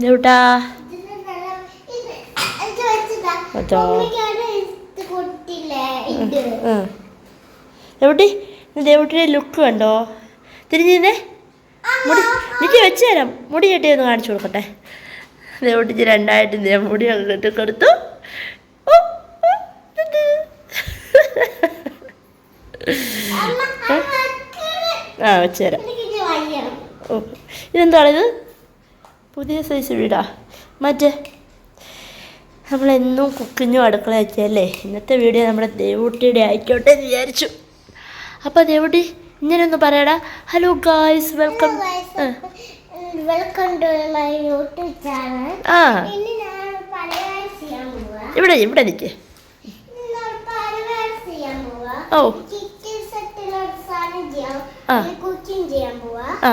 ദേവൂട്ടാ എവിടെ വെള്ളം ഇത് ഇത്. വെച്ചതാ. അതോ? മമ്മിക്കാണ് ഇത് കൊടുത്തില്ലേ? ഇത്. ദേവൂട്ടി ലുക്ക് കണ്ടോ? തിരിഞ്ഞേ മുടി എനിക്ക് വെച്ച് തരാം. മുടി കെട്ടി ഒന്ന് കാണിച്ചു കൊടുക്കട്ടെ. ദേവൂട്ടിക്ക് രണ്ടായിട്ട് ഇതേ മുടി അങ്ങോട്ട് കൊടുത്തു. ആ വെച്ച് തരാം. ഓ ഇതെന്താണിത് പുതിയ സൈസ് വീടാ. മറ്റേ നമ്മളെന്നും കുക്കിങ്ങും അടുക്കള വെച്ചല്ലേ. ഇന്നത്തെ വീഡിയോ നമ്മുടെ ദേവൂട്ടിയുടെ ആയിക്കോട്ടെ എന്ന് വിചാരിച്ചു. അപ്പോൾ ദേവൂട്ടി ഇങ്ങനെ ഒന്ന് പറയടാ. Hello guys welcome welcome to my YouTube channel ആ. ഇവിടെ ഇവിടെ നിൽക്ക് ഓ. കിച്ചൺ സെറ്റിലൊരു സാധനം ചെയ്യാം. ആ. കുക്കിംഗ് ചെയ്യാൻ പോവാ. ആ.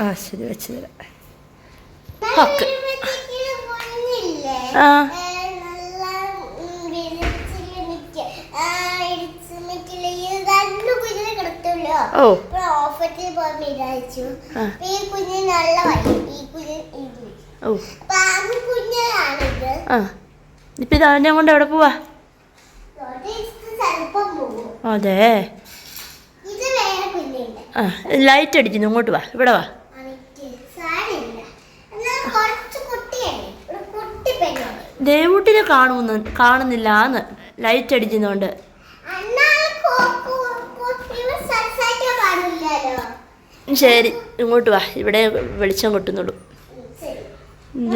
ആ ശരി വെച്ച് തരാം ഓക്കെ. ആ. ഓ. ഇപ്പം അവനെ കൊണ്ട് എവിടെ പോവാ. അതെ. ആ ലൈറ്റ് അടിക്കുന്നു ഇങ്ങോട്ട് വാ ഇവിടെ വാ. ദേവൂട്ടിനെ കാണുന്നു കാണുന്നില്ലാന്ന് ലൈറ്റ് അടിക്കുന്നോണ്ട്. ശരി ഇങ്ങോട്ട് വാ ഇവിടെ വെളിച്ചം കിട്ടുന്നുള്ളൂ.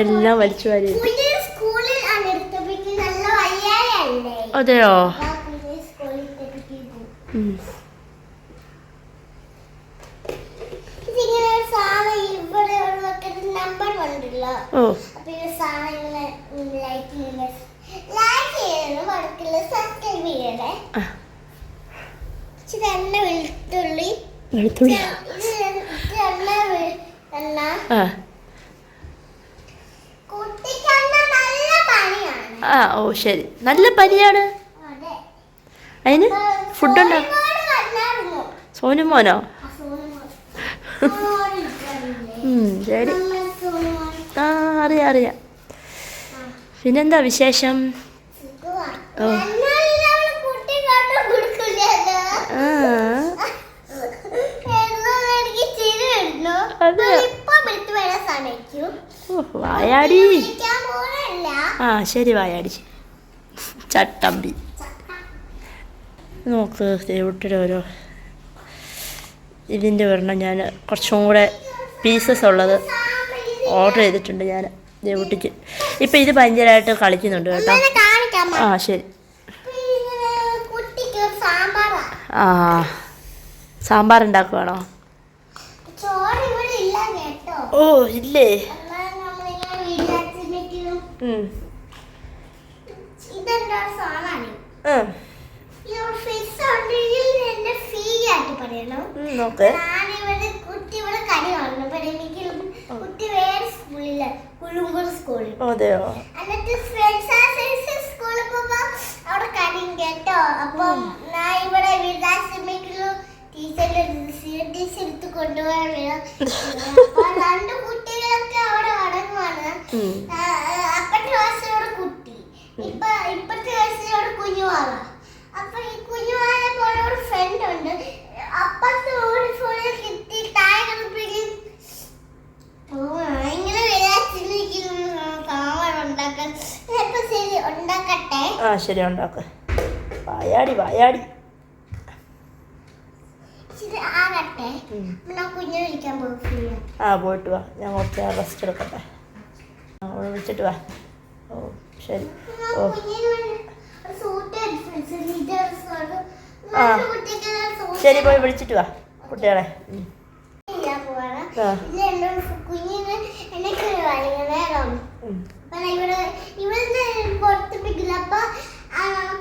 എല്ലാം വലിച്ചു വാരി അതെയോ? ഉം. ഇതിങ്ങനെ ഒരു സാധനം ഇവിടെ ഒരു നമ്പർ ഉണ്ടല്ലോ ഓ അപ്പൊ ഈ സാധനങ്ങളെ ലൈക്ക് ചെയ്യണേ ലൈക്ക് ചെയ്യണം വർക്കില്ല സബ്സ്ക്രൈബ് ചെയ്യണേ ആ ഇച്ചിരി എണ്ണ വെളുത്തുള്ളി. ആ. ഓ ശരി. നല്ല പനിയാണ്. അതെ. അതിന് ഫുഡുണ്ടോ സോനു മോനോ വന്നായിരുന്നു. സോനുമോനോ? ശരി. അറിയാം അറിയാം. പിന്നെന്താ വിശേഷം. ഓ. വായാടി. ആ ശരി വായാടി. ചട്ടമ്പി. നോക്ക് ദേവുട്ടിയുടെ ഓരോ ഇതിന്റെ ഒരെണ്ണം ഞാൻ കുറച്ചും കൂടെ പീസസ് ഉള്ളത്. ഓർഡർ ചെയ്തിട്ടുണ്ട് ഞാൻ ദേവുട്ടിക്ക്. ഇപ്പം ഇത് ഭയങ്കരമായിട്ട് കളിക്കുന്നുണ്ട് കേട്ടോ. ആ ശരി. കുട്ടിക്ക് ആ സാമ്പാർ ഉണ്ടാക്കുവാണോ? ഓ ഇല്ലേ? നോക്ക്. കുട്ടി ഇവിടെ ഉം. ഇതെന്താ അതെയോ? എന്നിട്ട് ഫ്രണ്ട്സ് സ്കൂളിൽ പോകുമ്പോ അവിടെ കടിയും കേട്ടോ അപ്പം ഞാൻ ഇവിടെ വിദ്യാസമിക്കലും ടീച്ചറിന്റെ ടീച്ചർ എടുത്ത് കൊണ്ടുപോകാൻ വേണം അപ്പൊ രണ്ട് കുട്ടികളൊക്കെ അവിടെ അടങ്ങുവാണ് ഉം. ആ, ആ, അപ്പത്തെ വയസ്സിലൂടെ കുട്ടി ഇപ്പൊ ഇപ്പത്തെ വയസ്സിലൂടെ കുഞ്ഞുവാള അപ്പൊ ഈ കുഞ്ഞുവാളെ പോലെ ഒരു ഫ്രണ്ട് ഉണ്ട് അപ്പത്തെ ഒരു ഫോണിൽ കിട്ടി താഴെ കിടപ്പിക്കും ഓ ഇങ്ങനെ വിചാരിച്ചിരിക്കുന്നു സാമ്പാർ ഉണ്ടാക്കാൻ ഇപ്പൊ ശരി ഉണ്ടാക്കട്ടെ ആ ശരി ഉണ്ടാക്ക്. വായാടി വായാടി. ആ പോയിട്ട് വാ. ഞാൻ കുറച്ച് റെസ്റ്റ് എടുക്കട്ടെ. അവളെ വിളിച്ചിട്ട് വാ. ഓ ശരി. ഓ. ആ. ശരി പോയി വിളിച്ചിട്ട് വാ കുട്ടികളെ. ആ. ഇവിടെ ഇവിടുന്ന് പുറത്തിപ്പിക്കില്ല അപ്പൊ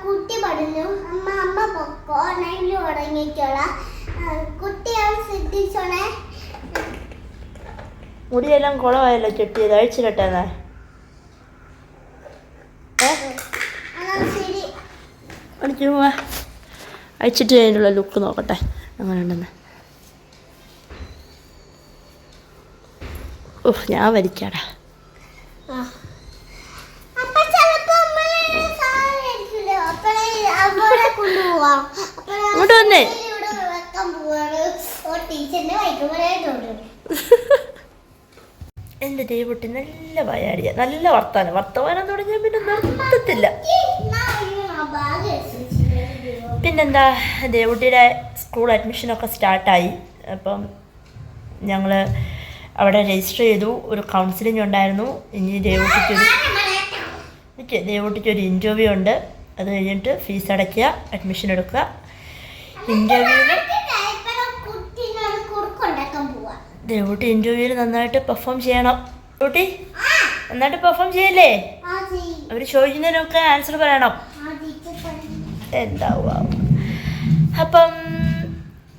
കുട്ടി പറഞ്ഞു അമ്മ അമ്മ പൊക്കോ നൈൽ ഉടങ്ങിക്കോളാം കുട്ടിയാണ് ശ്രദ്ധിച്ചോണേ. മുടിയെല്ലാം കുളമായല്ലോ ചെട്ടിയത് അഴിച്ചിരട്ടെ എന്നാ? ഏ? ശരി. അടിച്ചു പോവാ അയച്ചിട്ട് അതിനുള്ള ലുക്ക് നോക്കട്ടെ. അങ്ങനെ ഉണ്ടെന്ന് ഓഹ് ഞാൻ വലിക്കാടാ അപ്പൊ ചിലപ്പോ നമ്മൾ സാധനം എടുക്കില്ലേ? അപ്പഴേ അവിടെ കൊണ്ടുപോവാം. അപ്പഴാ ഇങ്ങോട്ട് വന്നേ. ഇവിടെ വെക്കാൻ പോവാണ്. ഓ, ടീച്ചറിന്റെ ബൈക്ക് പോലെ വന്നേ. എന്റെ ദൈവട്ടി നല്ല വയാടിയ. നല്ല വർത്താനം. വർത്തമാനം തുടങ്ങിയ പിന്നെ നിർത്തത്തില്ല. പിന്നെന്താ ദേവുട്ടിയുടെ സ്കൂൾ അഡ്മിഷനൊക്കെ സ്റ്റാർട്ടായി. അപ്പം ഞങ്ങൾ അവിടെ രജിസ്റ്റർ ചെയ്തു. ഒരു കൗൺസിലിംഗ് ഉണ്ടായിരുന്നു. ഇനി ദേവുട്ടിക്കൊരു ദേവുട്ടിക്കൊരു ഇന്റർവ്യൂ ഉണ്ട്. അത് കഴിഞ്ഞിട്ട് ഫീസ് അടയ്ക്കുക അഡ്മിഷൻ എടുക്കുക പോവാ. ദേവുട്ടി ഇന്റർവ്യൂവിൽ നന്നായിട്ട് പെർഫോം ചെയ്യണം ദേവൂട്ടി നന്നായിട്ട് പെർഫോം ചെയ്യല്ലേ. അവർ ചോദിക്കുന്നതിനൊക്കെ ആൻസർ പറയണം. എന്താവുക അപ്പം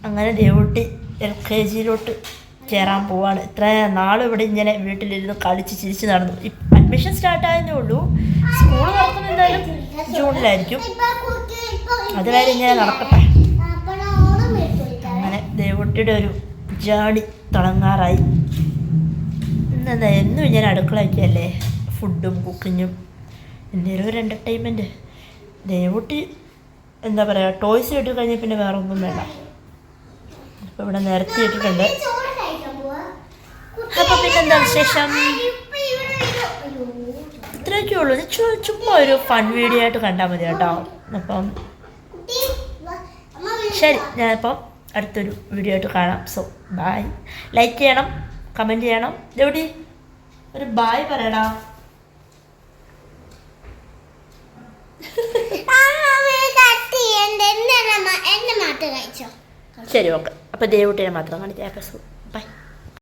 അങ്ങനെ ദേവൂട്ടി എൽ കെ ജിയിലോട്ട് കയറാൻ പോവാണ് ഇത്ര നാളും ഇവിടെ ഇങ്ങനെ വീട്ടിലിരുന്ന് കളിച്ച് ചിരിച്ച് നടന്നു അഡ്മിഷൻ സ്റ്റാർട്ട് ആയതേ ഉള്ളൂ. സ്കൂൾ തുറക്കുന്ന എന്തായാലും ജൂണിലായിരിക്കും. അതുവരെ ഇങ്ങനെ നടക്കട്ടെ. അങ്ങനെ ദേവുട്ടിയുടെ ഒരു ജേണി തുടങ്ങാറായി. ഇന്നെന്താ എന്നും ഞാൻ അടുക്കളയൊക്കെയല്ലേ? ഫുഡും കുക്കിങ്ങും എന്തെങ്കിലും ഒരു എന്റർടൈൻമെന്റ് ദേവുട്ടി എന്താ പറയുക ടോയ്സ് ഇട്ട് കഴിഞ്ഞാൽ പിന്നെ വേറെ ഒന്നും വേണ്ട. ഇപ്പം ഇവിടെ നിരത്തി ഇട്ടിട്ടുണ്ട്. അപ്പോൾ പിന്നെന്താ വിശേഷം ഇപ്പൊ ഇവിടെ വരും. അയ്യോ. ഇത്രയൊക്കെ ഉള്ളൂ ചുമ്മാ ഒരു ഫൺ വീഡിയോ ആയിട്ട് കണ്ടാൽ മതി കേട്ടോ. അപ്പം ശരി ഞാനിപ്പം അടുത്തൊരു വീഡിയോ ആയിട്ട് കാണാം. സോ ബായ് ലൈക്ക് ചെയ്യണം കമന്റ് ചെയ്യണം. എവിടെ ഒരു ബായ് പറയടാ. ശരി ഓക്കെ അപ്പോൾ ദേവുട്ടിനെ മാത്രം കാണിക്കാം.